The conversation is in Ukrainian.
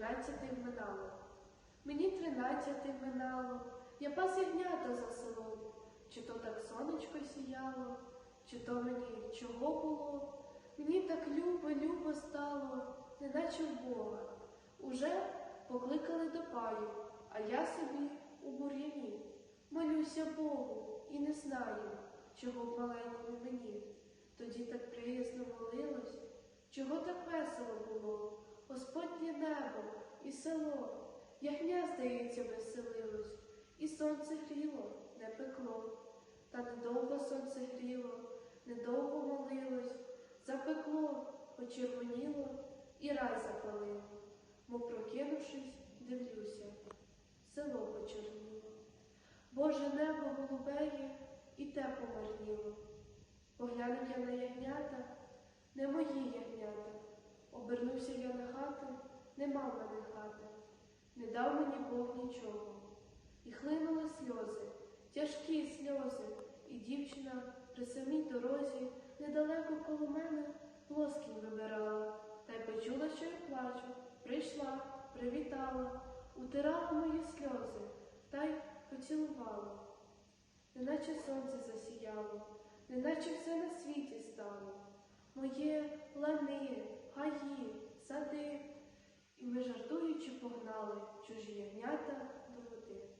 тринадцяти минало. Мені тринадцяти минало, я пас ягнята за селом. Чи то так сонечко сіяло, чи то мені чого було? Мені так любо, любо стало, неначе в Бога. Уже покликали до паю, а я собі у бур'яні. Молюся Богу і не знаю, чого б маленькому мені. Тоді так приязно молилось, чого так весело було, Господнє небо і село, ягня, здається, веселилось, і сонце гріло, не пекло. Та недовго сонце гріло, недовго молилось, запекло, почервоніло і рай запалило. Мов прокинувшись, дивлюся, село почерніло. Боже небо голубеє і те помарніло. Поглянув я на ягнята, не мої ягнята. Обернувся я на хату, нема мене хати. Не дав нічого. І хлинули сльози, тяжкі сльози, і дівчина при самій дорозі недалеко коло мене плоскінь вибирала, та й почула, що я плачу. Прийшла, привітала, утирала мої сльози та й поцілувала. Неначе сонце засіяло, неначе все на світі стало. Моє лани, гаї. І ми, жартуючи, погнали чужі ягнята до води.